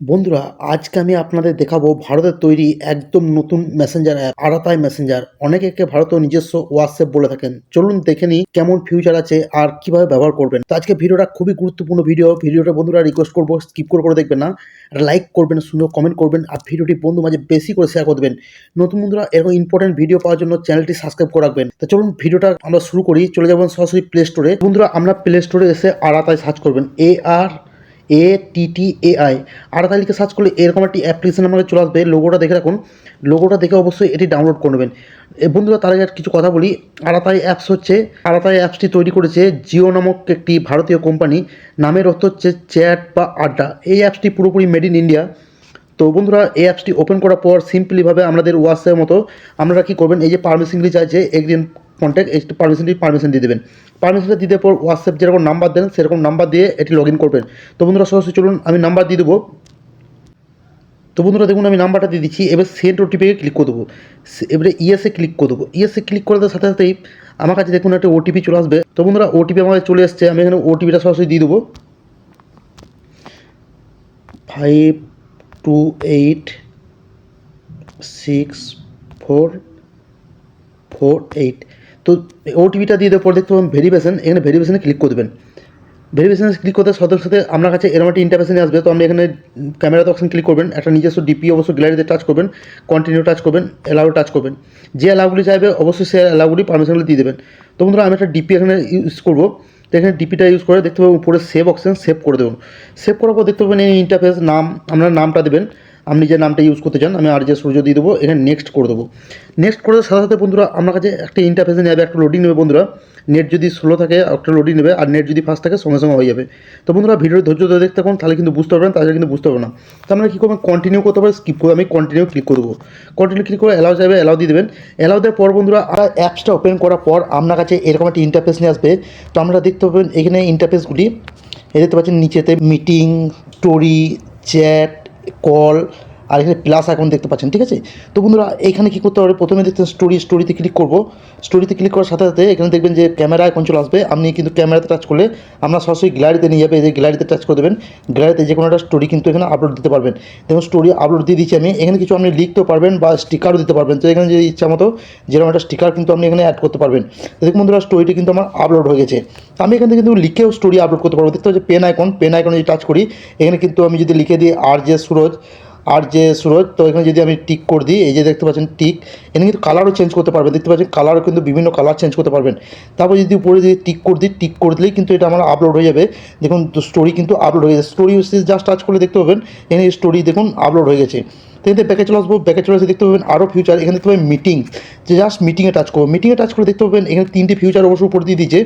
বন্ধুরা, আজকে আমি আপনাদের দেখাবো ভারতের তৈরি একদম নতুন মেসেঞ্জার অ্যাপ আরাতাই মেসেঞ্জার অনেকে একে ভারতীয় নিজস্ব হোয়াটসঅ্যাপ বলে থাকেন। চলুন দেখে নিই কেমন ফিউচার আছে আর কীভাবে ব্যবহার করবেন। তো আজকে ভিডিওটা খুবই গুরুত্বপূর্ণ ভিডিও ভিডিওটা বন্ধুরা রিকোয়েস্ট করব স্কিপ করে করে দেখবেন না। লাইক করবেন সুন্দর কমেন্ট করবেন আর ভিডিওটি বন্ধু মাঝে বেশি করে শেয়ার করবেন নতুন বন্ধুরা, এরকম ইম্পর্টেন্ট ভিডিও পাওয়ার জন্য চ্যানেলটি সাবস্ক্রাইব করে রাখবেন। তো চলুন ভিডিওটা আমরা শুরু করি। চলে যাবেন সরাসরি প্লে স্টোরে বন্ধুরা, আমরা প্লে স্টোরে এসে আরাতাই সার্চ করবেন। এ আর এ টি টি এ আই আরাতাই লিখে সার্চ করলে এরকম একটি অ্যাপ্লিকেশন আমাকে চলে আসবে। লোগোটা দেখে রাখুন। লোগোটা দেখে অবশ্যই এটি ডাউনলোড করে নেবেন। এ বন্ধুরা, তার আগে কিছু কথা বলি। আরাতাই অ্যাপস হচ্ছে, আরাতাই অ্যাপসটি তৈরি করেছে জিও নামক একটি ভারতীয় কোম্পানি নামের অর্থ হচ্ছে চ্যাট বা আড্ডা। এই অ্যাপসটি পুরোপুরি মেড ইন ইন্ডিয়া তো বন্ধুরা, এই অ্যাপসটি ওপেন করার পর সিম্পলিভাবে আমাদের হোয়াটসঅ্যাপের মতো আপনারা কী করবেন? এই যে পারমিশনগুলি চাইছে একদিন কন্ট্যাক্ট এই পারমিশনটি পারমিশন দিয়ে দেবেন। পারমিশনটা দিতে পর হোয়াটসঅ্যাপ যেরকম নাম্বার দেন, সেরকম নাম্বার দিয়ে এটি লগ করবেন। তো বন্ধুরা, সরাসরি চলুন, আমি নাম্বার দিয়ে দেবো। তো বন্ধুরা, দেখুন, আমি নাম্বারটা দিয়ে দিচ্ছি, এবার সেন্ড ওটিপিকে ক্লিক করে দেবো। এবারে ইএসএ ক্লিক করে দেবো। ইএসএ ক্লিক করে দেওয়ার সাথে সাথেই আমার কাছে দেখুন একটা ওটিপি চলে আসবে। তো বন্ধুরা ওটিপি আমার চলে এসছে, আমি এখানে ওটিপিটা সরাসরি দিয়ে দেবো। Five two eight six four four eight তো ওটিপিটা দিয়ে দেওয়ার পর দেখতে পাবেন ভেরিফিকেশন এখানে ভেরিফিকেশনে ক্লিক করে দেবেন। ভেরিফিকেশনে ক্লিক করতে সাথে সাথে আপনার কাছে এরকম একটা ইন্টারভেশনে আসবে, তো আপনি এখানে ক্যামেরাতে অপশন ক্লিক করবেন, একটা নিজস্ব ডিপি অবশ্যই গ্যালারিতে টাচ করবেন কন্টিনিউ টাচ করবেন অ্যালাউ টাচ করবেন। যে অ্যালাউগুলি চাইবে, অবশ্যই সে অ্যালাউগুলি পারমিশনগুলি দিয়ে দেবেন। তো বন্ধুরা, আমি একটা ডিপি এখানে ইউজ করব। তো এখানে ডিপিটা ইউজ করে দেখতে পাবেন উপরে সেভ অপশন সেভ করে দেবেন সেভ করার পর দেখতে পাবেন এই ইন্টারফেস নাম, আপনার নামটা দেবেন। আপনি যে নামটা ইউজ করতে চান, আমি আর যে সূর্য দিয়ে দেবো, এখানে নেক্সট করে দেবো। নেক্সট করে সাথে সাথে বন্ধুরা, আমার কাছে একটা ইন্টারফেসে নেবে, একটা লোডিং নেবে বন্ধুরা। নেট যদি স্লো থাকে একটা লোডিং নেবে, আর নেট যদি ফাস্ট থাকে, সঙ্গে সঙ্গে হয়ে যাবে। তো বন্ধুরা ভিডিওর ধৈর্য ধরে দেখতে থাকুন, তাহলে কিন্তু বুঝতে পারবেন, তাহলে কিন্তু বুঝতে পারবে না। তো আমরা কী করবেন কন্টিনিউ করতে পারি স্কিপ করে আমি কন্টিনিউ ক্লিক করে দেবো। কন্টিনিউ ক্লিক করে অ্যালাউ যাবে অ্যালাউ দিয়ে দেবেন। অ্যালাউ দেওয়ার পর বন্ধুরা আর অ্যাপসটা ওপেন করার পর আপনার কাছে এরকম একটা ইন্টারফেস নিয়ে আসবে। তো আমরা দেখতে পাবেন, এখানে ইন্টারফেসগুলি এই দেখতে পাচ্ছেন, নিচেতে মিটিং স্টোরি চ্যাট কল আর এখানে প্লাস এখন দেখতে পাচ্ছেন, ঠিক আছে? তো বন্ধুরা, এখানে কী করতে পারবে প্রথমে দেখতে স্টোরি স্টোরিতে ক্লিক করব। স্টোরিতে ক্লিক করার সাথে সাথে এখানে দেখবেন যে ক্যামেরা এখন চলে আসবে। আপনি কিন্তু ক্যামেরাতে টাচ করলে আমরা সরাসরি গ্যালারিতে নিয়ে যাবে। এই যে গ্যালারিতে টাচ করে দেবেন। গ্যালারিতে যে কোনো একটা স্টোরি কিন্তু এখানে আপলোড দিতে পারবেন। দেখুন স্টোরি আপলোড দিয়ে দিচ্ছি আমি। এখানে কিছু আপনি লিখতেও পারবেন বা স্টিকারও দিতে পারবেন। তো এখানে যদি ইচ্ছা মতো যেরকম একটা স্টিকার কিন্তু আপনি এখানে অ্যাড করতে পারবেন। দেখুন বন্ধুরা স্টোরিটি কিন্তু আমার আপলোড হয়ে গেছে। আমি এখান থেকে কিন্তু লিখেও স্টোরি আপলোড করতে পারব। দেখতে পাচ্ছি পেন আইকন পেন আইকনে যদি টাচ করি, এখানে কিন্তু আমি যদি লিখে দিই আর যে সুরজ আর যে সুরজ, তো এখানে যদি আমি টিক করে দিই, এই যে দেখতে পাচ্ছেন টিক এখানে কিন্তু কালারও চেঞ্জ করতে পারবেন। দেখতে পাচ্ছেন কালারও কিন্তু বিভিন্ন কালার চেঞ্জ করতে পারবেন। তারপর যদি উপরে যদি টিক করে দিই টিক করে দিলেই কিন্তু এটা আমার আপলোড হয়ে যাবে। দেখুন স্টোরি কিন্তু আপলোড হয়ে যাবে স্টোরি জাস্ট টাচ করলে দেখতে পাবেন, এখানে স্টোরি দেখুন আপলোড হয়ে গেছে। তো এখানে ব্যাকে চলে আসব। ব্যাকে চলে আসে দেখতে পাবেন আরও ফিউচার এখানে দেখতে পাবেন মিটিং যে জাস্ট মিটিংয়ে টাচ করব। মিটিংয়ে টাচ করে দেখতে পাবেন, এখানে তিনটে ফিউচার অবশ্য উপর দিয়ে দিয়েছে।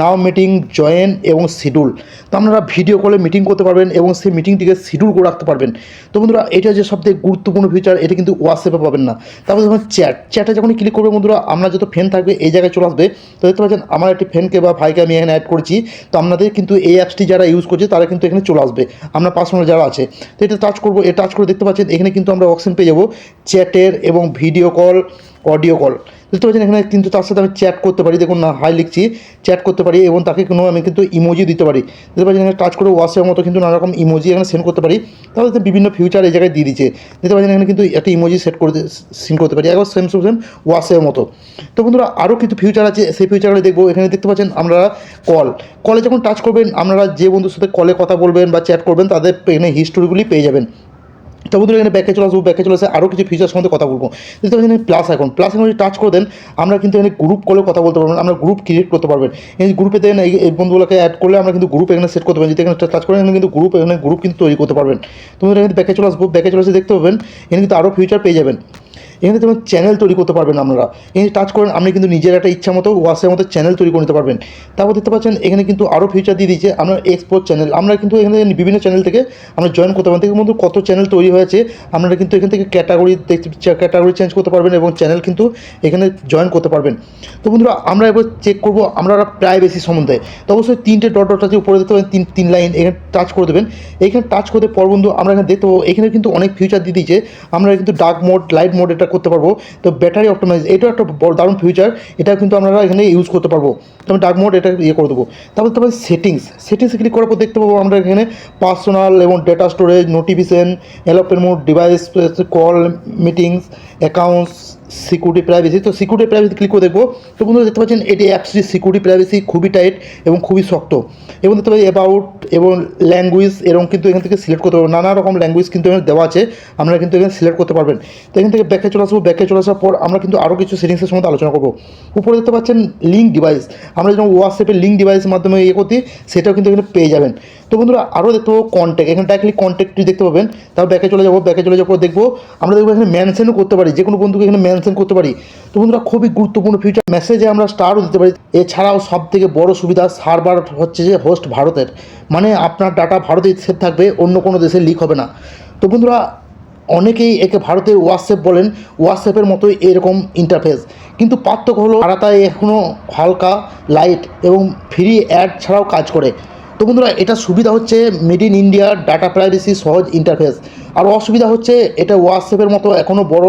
নাও মিটিং, জয়েন এবং শিডিউল। তো আপনারা ভিডিও কলে মিটিং করতে পারবেন এবং সেই মিটিংটিকে শিডিউল করে রাখতে পারবেন। তো বন্ধুরা, এটা যে সবথেকে গুরুত্বপূর্ণ ফিচার, এটা কিন্তু হোয়াটসঅ্যাপে পাবেন না। তারপরে যখন চ্যাট চ্যাটে যখন ক্লিক করবে বন্ধুরা, আমরা যত ফ্যান থাকবে, এই জায়গায় চলে আসবে, তো দেখতে পাচ্ছেন আমার একটি ফ্যানকে বা ভাইকে আমি এখানে অ্যাড করেছি। তো আপনাদের কিন্তু এই অ্যাপসটি যারা ইউজ করছে, তারা কিন্তু এখানে চলে আসবে। আমরা পার্সোনাল যারা আছে, তো এটা টাচ করব, এটা টাচ করে দেখতে পাচ্ছেন, এখানে কিন্তু আমরা অপশন পেয়ে যাব চ্যাটের এবং ভিডিও কল অডিও কল দেখতে পাচ্ছেন এখানে কিন্তু তার সাথে আমি চ্যাট করতে পারি। দেখুন না হাই লিখছি চ্যাট করতে পারি এবং তাকে কোনো আমি কিন্তু ইমোজি দিতে পারি। দেখতে পাচ্ছেন এখানে টাচ করে ওয়াশের মতো কিন্তু নানা রকম ইমোজি এখানে সেন্ড করতে পারি। তাহলে বিভিন্ন ফিউচার এই জায়গায় দিয়ে দিচ্ছে দেখতে পাচ্ছেন এখানে কিন্তু একটা ইমোজি সেট করে সিন করতে পারি। একবার সেম সেম ওয়াশের মতো। তো বন্ধুরা আরও কিছু ফিউচার আছে। সেই ফিউচারগুলো দেখব। এখানে দেখতে পাচ্ছেন আমরা কল কলে যখন টাচ করবেন, আপনারা যে বন্ধুর সাথে কলে কথা বলবেন বা চ্যাট করবেন, তাদের এখানে হিস্টোরিগুলি পেয়ে যাবেন। তো বন্ধুরা এখানে ব্যাকে চলে আসব ব্যাকে চলে আসে আরও কিছু ফিচার সম্বন্ধে কথা বলব। যেহেতু এখানে প্লাস এখন প্লাস এখন যদি টাচ করে দেন, আমরা কিন্তু এখানে গ্রুপ কলে কথা বলতে পারবেন আমরা গ্রুপ ক্রিয়েট করতে পারবেন। এই গ্রুপে দেন এই এই বন্ধুগুলোকে অ্যাড করলে আমরা কিন্তু গ্রুপ এখানে সেট করতে পারবেন। যদি এখানে টাচ করেন, এখানে কিন্তু গ্রুপ এখানে গ্রুপ কিন্তু তৈরি করতে পারবেন। তোমরা এখানে ব্যাকে চলে আসব ব্যাকে চলে আসে দেখতে পাবেন, এখানে কিন্তু আরও ফিউচার পেয়ে যাবেন। এখানে যেমন চ্যানেল তৈরি করতে পারবেন আপনারা। এখানে টাচ করেন, আপনি কিন্তু নিজের একটা ইচ্ছা মতো ওয়াসের মতো চ্যানেল তৈরি করে নিতে পারবেন। তারপর দেখতে পাচ্ছেন, এখানে কিন্তু আরও ফিচার দিয়ে দিয়েছে, আপনার এক্সপোর্ট চ্যানেল আমরা কিন্তু এখানে বিভিন্ন চ্যানেল থেকে আমরা জয়েন করতে পারেন থেকে মধ্যে কত চ্যানেল তৈরি হয়েছে। আপনারা কিন্তু এখান থেকে ক্যাটাগরি ক্যাটাগরি চেঞ্জ করতে পারবেন এবং চ্যানেল কিন্তু এখানে জয়েন করতে পারবেন। তো বন্ধুরা, আমরা এবার চেক করব, আমরা প্রাইভেসি সম্বন্ধে। তো অবশ্যই তিনটে ডট ডট আছে, উপরে দেখতে পাবেন তিন তিন লাইন এখানে টাচ করে দেবেন। এখানে টাচ করতে পর বন্ধু, আমরা এখানে দেখতে পাবো, এখানে কিন্তু অনেক ফিউচার দিয়ে দিয়েছে। আমরা কিন্তু ডার্ক মোড লাইট মোড এটা করতে পারব। তো ব্যাটারি অপটোমাইজ এটাও একটা বড় দারুণ ফিউচার এটা কিন্তু আমরা এখানে ইউজ করতে পারব। তো আমি ডার্ক মোড এটা ইয়ে করে দেবো। তারপর তারপরে সেটিংস সেটিংস ক্লিক করার পর দেখতে পাবো আমরা এখানে পার্সোনাল এবং data storage notification এলোপেন mode device call meetings accounts security privacy তো সিকিউরিটি প্রাইভেসি ক্লিক করে দেখব। তো বন্ধুরা, দেখতে পাচ্ছেন, এটি অ্যাপসটি সিকিউরিটি প্রাইভেসি খুবই টাইট এবং খুবই শক্ত। এবং দেখতে পাচ্ছি অ্যাবাউট এবং ল্যাঙ্গুয়েজ এরকম কিন্তু এখান থেকে সিলেক্ট করতে পারবেন। নানা রকম ল্যাঙ্গুয়েজ কিন্তু এখানে দেওয়া আছে, আপনারা কিন্তু এখানে সিলেক্ট করতে পারবেন। তো এখান থেকে ব্যাকে চলে আসব। ব্যাকে চলে আসার পর আমরা কিন্তু আরও কিছু সেটিংসের সম্বন্ধে আলোচনা করব। উপরে দেখতে পাচ্ছেন লিঙ্ক ডিভাইস আমরা যখন হোয়াটসঅ্যাপের লিঙ্ক ডিভাইসের মাধ্যমে ইয়ে করতে, সেটাও কিন্তু এখানে পেয়ে যাবেন। তো বন্ধুরা আরও দেখতে পাবো কন্ট্যাক্ট এখানে ডাইরেক্টলি কন্ট্যাক্টটি দেখতে পাবেন তারপর ব্যাকে চলে যাব ব্যাকে চলে পর দেখব, আমরা দেখব এখানে মেনশনও করতে পারি যে কোনো বন্ধুকে এখানে মেনশন করতে পারি। তো বন্ধুরা, খুবই গুরুত্বপূর্ণ ফিউচার মেসেজে আমরা স্টারও দিতে পারি। এছাড়াও সব থেকে বড় সুবিধা সার্ভার হচ্ছে যে হোস্ট ভারতের। মানে আপনার ডাটা ভারতে সেভ থাকবে, অন্য কোনো দেশে লিক হবে না। তো বন্ধুরা, অনেকেই একে ভারতের হোয়াটসঅ্যাপ বলেন। হোয়াটসঅ্যাপের মতোই এরকম ইন্টারফেস কিন্তু পার্থক্য হলো, তারা এখনও হালকা লাইট এবং ফ্রি অ্যাড ছাড়াও কাজ করে। তো বন্ধুরা, এটা সুবিধা হচ্ছে মেড ইন ইন্ডিয়ার ডাটা প্রাইভেসি সহজ ইন্টারফেস আর অসুবিধা হচ্ছে, এটা হোয়াটসঅ্যাপের মতো এখনও বড়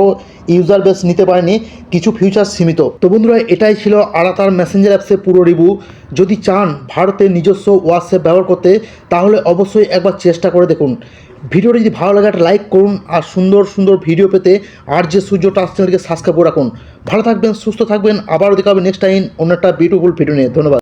ইউজার বেস নিতে পারেনি, কিছু ফিউচার সীমিত। তো বন্ধুরা, এটাই ছিল আড়াতার মেসেঞ্জার অ্যাপসের পুরো রিভিউ যদি চান ভারতের নিজস্ব হোয়াটসঅ্যাপ ব্যবহার করতে, তাহলে অবশ্যই একবার চেষ্টা করে দেখুন। ভিডিওটি যদি ভালো লাগে, একটা লাইক করুন, আর সুন্দর সুন্দর ভিডিও পেতে আর যে সূর্য টাচ চ্যানেলকে সাবস্ক্রাইব করে রাখুন। ভালো থাকবেন, সুস্থ থাকবেন, আবারও দেখা হবে নেক্সট টাইম অন্য একটা বিউটিফুল ভিডিও নিয়ে। ধন্যবাদ।